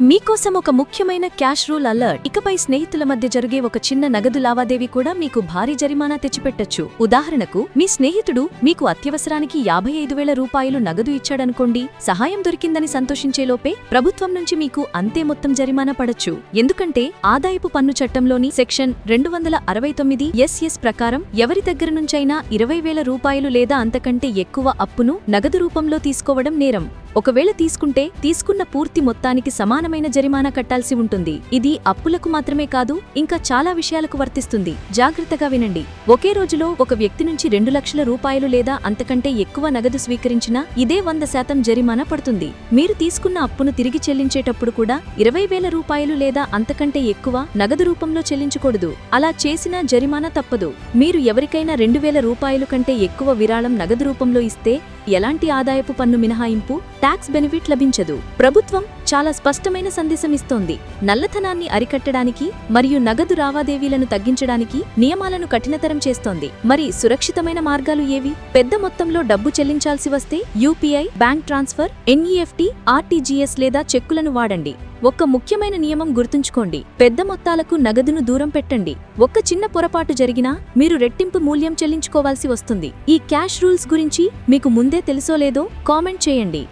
మీకోసం ఒక ముఖ్యమైన క్యాష్ రూల్ అలర్ట్. ఇకపై స్నేహితుల మధ్య జరిగే ఒక చిన్న నగదు లావాదేవీ కూడా మీకు భారీ జరిమానా తెచ్చిపెట్టొచ్చు. ఉదాహరణకు మీ స్నేహితుడు మీకు అత్యవసరానికి యాభై ఐదు వేల రూపాయలు నగదు ఇచ్చాడనుకోండి సహాయం దొరికిందని సంతోషించేలోపే ప్రభుత్వం నుంచి మీకు అంతే మొత్తం జరిమానా పడొచ్చు. ఎందుకంటే ఆదాయపు పన్ను చట్టంలోని సెక్షన్ రెండు వందల అరవై తొమ్మిది ఎస్ఎస్ ప్రకారం ఎవరి దగ్గర నుంచైనా ఇరవై వేల రూపాయలు లేదా అంతకంటే ఎక్కువ అప్పును నగదు రూపంలో తీసుకోవడం నేరం. ఒకవేళ తీసుకుంటే తీసుకున్న పూర్తి మొత్తానికి సమానమైన జరిమానా కట్టాల్సి ఉంటుంది. ఇది అప్పులకు మాత్రమే కాదు ఇంకా చాలా విషయాలకు వర్తిస్తుంది. జాగ్రత్తగా వినండి. ఒకే రోజులో ఒక వ్యక్తి నుంచి రెండు లక్షల రూపాయలు లేదా అంతకంటే ఎక్కువ నగదు స్వీకరించినా ఇదే వంద శాతం జరిమానా పడుతుంది. మీరు తీసుకున్న అప్పును తిరిగి చెల్లించేటప్పుడు కూడా ఇరవై వేల రూపాయలు లేదా అంతకంటే ఎక్కువ నగదు రూపంలో చెల్లించకూడదు. అలా చేసినా జరిమానా తప్పదు. మీరు ఎవరికైనా రెండు వేల రూపాయలు కంటే ఎక్కువ విరాళం నగదు రూపంలో ఇస్తే ఎలాంటి ఆదాయపు పన్ను మినహాయింపు? ట్యాక్స్ బెనిఫిట్ లభించదు. ప్రభుత్వం చాలా స్పష్టమైన సందేశం ఇస్తోంది. నల్లధనాన్ని అరికట్టడానికి మరియు నగదు లావాదేవీలను తగ్గించడానికి నియమాలను కఠినతరం చేస్తోంది. మరి సురక్షితమైన మార్గాలు ఏవి? పెద్ద మొత్తంలో డబ్బు చెల్లించాల్సి వస్తే UPI bank transfer NEFT RTGS లేదా చెక్కులను వాడండి. ఒక్క ముఖ్యమైన నియమం గుర్తుంచుకోండి. పెద్ద మొత్తాలకు నగదును దూరం పెట్టండి. ఒక్క చిన్న పొరపాటు జరిగినా మీరు రెట్టింపు మూల్యం చెల్లించుకోవాల్సి వస్తుంది. ఈ క్యాష్ రూల్స్ గురించి మీకు ముందే తెలుసో లేదో కామెంట్ చేయండి.